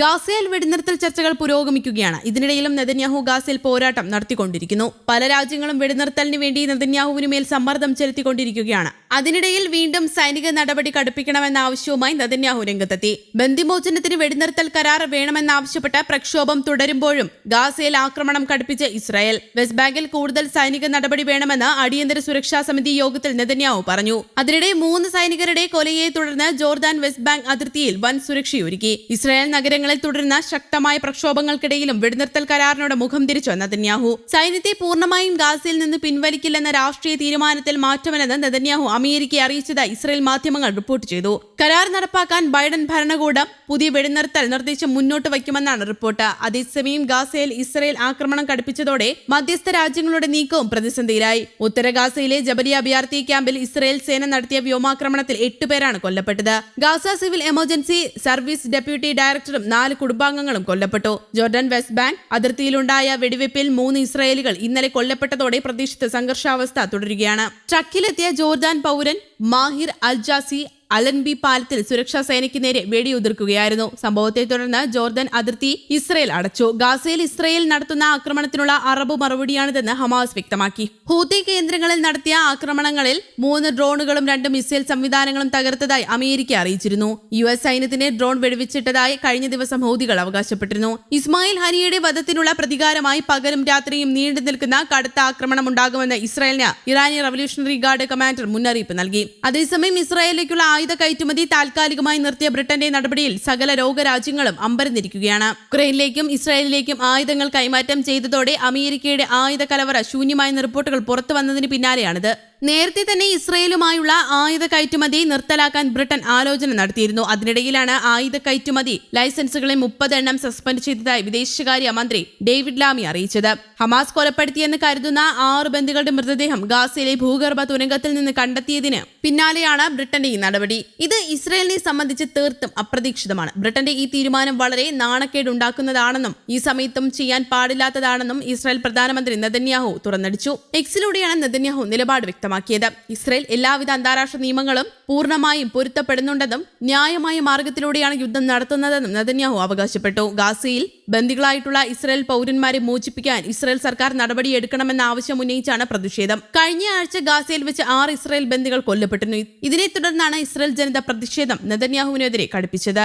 ഗാസയിൽ വെടിനിർത്തൽ ചർച്ചകൾ പുരോഗമിക്കുകയാണ്. ഇതിനിടയിലും നെതന്യാഹു ഗാസയിൽ പോരാട്ടം നടത്തിക്കൊണ്ടിരിക്കുന്നു. പല രാജ്യങ്ങളും വെടിനിർത്തലിന് വേണ്ടി നെതന്യാഹുവിന് മേൽ സമ്മർദ്ദം ചെലുത്തിക്കൊണ്ടിരിക്കുകയാണ്. അതിനിടയിൽ വീണ്ടും സൈനിക നടപടി കടുപ്പിക്കണമെന്ന ആവശ്യവുമായി നദന്യാഹു രംഗത്തെത്തി. ബന്ദിമോചനത്തിന് വെടിനിർത്തൽ കരാർ വേണമെന്നാവശ്യപ്പെട്ട് പ്രക്ഷോഭം തുടരുമ്പോഴും ഗാസയിൽ ആക്രമണം കടുപ്പിച്ച് ഇസ്രായേൽ. വെസ്റ്റ് ബാങ്കിൽ കൂടുതൽ സൈനിക നടപടി വേണമെന്ന് അടിയന്തര സുരക്ഷാ സമിതി യോഗത്തിൽ നെതന്യാഹു പറഞ്ഞു. അതിനിടെ മൂന്ന് സൈനികരുടെ കൊലയെ തുടർന്ന് ജോർദാൻ വെസ്റ്റ് ബാങ്ക് അതിർത്തിയിൽ വൻ സുരക്ഷയൊരുക്കി. ഇസ്രായേൽ നഗരങ്ങളിൽ തുടരുന്ന ശക്തമായ പ്രക്ഷോഭങ്ങൾക്കിടയിലും വെടിനിർത്തൽ കരാറിനോട് മുഖം തിരിച്ചു നെതന്യാഹു. സൈന്യത്തെ പൂർണമായും ഗാസയിൽ നിന്ന് പിൻവലിക്കില്ലെന്ന രാഷ്ട്രീയ തീരുമാനത്തിൽ മാറ്റമില്ലെന്ന് നെതന്യാഹു അമേരിക്കയെ അറിയിച്ചതായി ഇസ്രയേൽ മാധ്യമങ്ങൾ റിപ്പോർട്ട് ചെയ്തു. കരാർ നടപ്പാക്കാൻ ബൈഡൻ ഭരണകൂടം പുതിയ വെടിനിർത്തൽ നിർദ്ദേശം മുന്നോട്ട് വയ്ക്കുമെന്നാണ് റിപ്പോർട്ട്. അതേസമയം ഗാസയിൽ ഇസ്രയേൽ ആക്രമണം കടുപ്പിച്ചതോടെ മധ്യസ്ഥ രാജ്യങ്ങളുടെ നീക്കവും പ്രതിസന്ധിയിലായി. ഉത്തര ഗാസയിലെ ജബലിയ അഭയാർത്ഥി ക്യാമ്പിൽ ഇസ്രയേൽ സേന നടത്തിയ വ്യോമാക്രമണത്തിൽ എട്ടുപേരാണ് കൊല്ലപ്പെട്ടത്. Gaza civil emergency service deputy ഡയറക്ടറും നാല് കുടുംബാംഗങ്ങളും കൊല്ലപ്പെട്ടു. ജോർഡൻ വെസ്റ്റ് ബാങ്ക് അതിർത്തിയിലുണ്ടായ വെടിവെപ്പിൽ മൂന്ന് ഇസ്രായേലികൾ ഇന്നലെ കൊല്ലപ്പെട്ടതോടെ പ്രതീക്ഷിച്ച സംഘർഷാവസ്ഥ തുടരുകയാണ്. ട്രക്കിലെത്തിയ ജോർദാൻ പൗരൻ മാഹിർ അൽജാസി അലൻബി പാലത്തിൽ സുരക്ഷാ സേനയ്ക്ക് നേരെ വെടിയുതിർക്കുകയായിരുന്നു. സംഭവത്തെ തുടർന്ന് ജോർദൻ അതിർത്തി ഇസ്രയേൽ അടച്ചു. ഗാസയിൽ ഇസ്രയേൽ നടത്തുന്ന ആക്രമണത്തിനുള്ള അറബ് മറുപടിയാണിതെന്ന് ഹമാസ് വ്യക്തമാക്കി. ഹൂത്തി കേന്ദ്രങ്ങളിൽ നടത്തിയ ആക്രമണങ്ങളിൽ മൂന്ന് ഡ്രോണുകളും രണ്ട് മിസൈൽ സംവിധാനങ്ങളും തകർത്തതായി അമേരിക്ക അറിയിച്ചിരുന്നു. യു എസ് ഡ്രോൺ വെടിവെച്ചിട്ടതായി കഴിഞ്ഞ ദിവസം ഹൂതികൾ അവകാശപ്പെട്ടിരുന്നു. ഇസ്മായിൽ ഹനിയുടെ വധത്തിനുള്ള പ്രതികാരമായി പകലും രാത്രിയും നീണ്ടു നിൽക്കുന്ന കടുത്ത ആക്രമണം ഉണ്ടാകുമെന്ന് ഇസ്രായേലിന് ഇറാനി റവല്യൂഷണറി ഗാർഡ് കമാൻഡർ മുന്നറിയിപ്പ് നൽകി. അതേസമയം ഇസ്രായേലിലേക്കുള്ള ആയുധ കയറ്റുമതി താൽക്കാലികമായി നിർത്തിയ ബ്രിട്ടന്റെ നടപടിയിൽ സകല ലോകരാജ്യങ്ങളും അമ്പരന്നിരിക്കുകയാണ്. ഉക്രൈനിലേക്കും ഇസ്രായേലിലേക്കും ആയുധങ്ങൾ കൈമാറ്റം ചെയ്തതോടെ അമേരിക്കയുടെ ആയുധ കലവറ ശൂന്യമായെന്ന റിപ്പോർട്ടുകൾ പുറത്തു വന്നതിന് പിന്നാലെയാണിത്. നേരത്തെ തന്നെ ഇസ്രയേലുമായുള്ള ആയുധ കയറ്റുമതി നിർത്തലാക്കാൻ ബ്രിട്ടൻ ആലോചന നടത്തിയിരുന്നു. അതിനിടയിലാണ് ആയുധ കയറ്റുമതി ലൈസൻസുകളെ മുപ്പതെണ്ണം സസ്പെൻഡ് ചെയ്തതായി വിദേശകാര്യ മന്ത്രി ഡേവിഡ് ലാമി അറിയിച്ചത്. ഹമാസ് കൊലപ്പെടുത്തിയെന്ന് കരുതുന്ന ആറ് ബന്ധുക്കളുടെ മൃതദേഹം ഗാസയിലെ ഭൂഗർഭ തുരങ്കത്തിൽ നിന്ന് കണ്ടെത്തിയതിന് പിന്നാലെയാണ് ബ്രിട്ടന്റെ ഈ നടപടി. ഇത് ഇസ്രയേലിനെ സംബന്ധിച്ച് തീർത്തും അപ്രതീക്ഷിതമാണ്. ബ്രിട്ടന്റെ ഈ തീരുമാനം വളരെ നാണക്കേട് ഉണ്ടാക്കുന്നതാണെന്നും ഈ സമയത്തും ചെയ്യാൻ പാടില്ലാത്തതാണെന്നും ഇസ്രായേൽ പ്രധാനമന്ത്രി നെതന്യാഹു തുറന്നടിച്ചു. എക്സിലൂടെയാണ് നെതന്യാഹു നിലപാട് വ്യക്തമാക്കിയത്. ഇസ്രയേൽ എല്ലാവിധ അന്താരാഷ്ട്ര നിയമങ്ങളും പൂർണമായും പൊരുത്തപ്പെടുന്നുണ്ടെന്നും ന്യായമായ മാർഗത്തിലൂടെയാണ് യുദ്ധം നടത്തുന്നതെന്നും നദന്യാഹു അവകാശപ്പെട്ടു. ഗാസയിൽ ബന്ദികളായിട്ടുള്ള ഇസ്രയേൽ പൗരന്മാരെ മോചിപ്പിക്കാൻ ഇസ്രയേൽ സർക്കാർ നടപടിയെടുക്കണമെന്ന ആവശ്യം ഉന്നയിച്ചാണ് പ്രതിഷേധം. കഴിഞ്ഞയാഴ്ച ഗാസയിൽ വെച്ച് ആറ് ഇസ്രയേൽ ബന്ദികൾ കൊല്ലപ്പെട്ടിരുന്നു. ഇതിനെ തുടർന്നാണ് ഇസ്രയേൽ ജനത പ്രതിഷേധം നദന്യാഹുവിനെതിരെ കടുപ്പിച്ചത്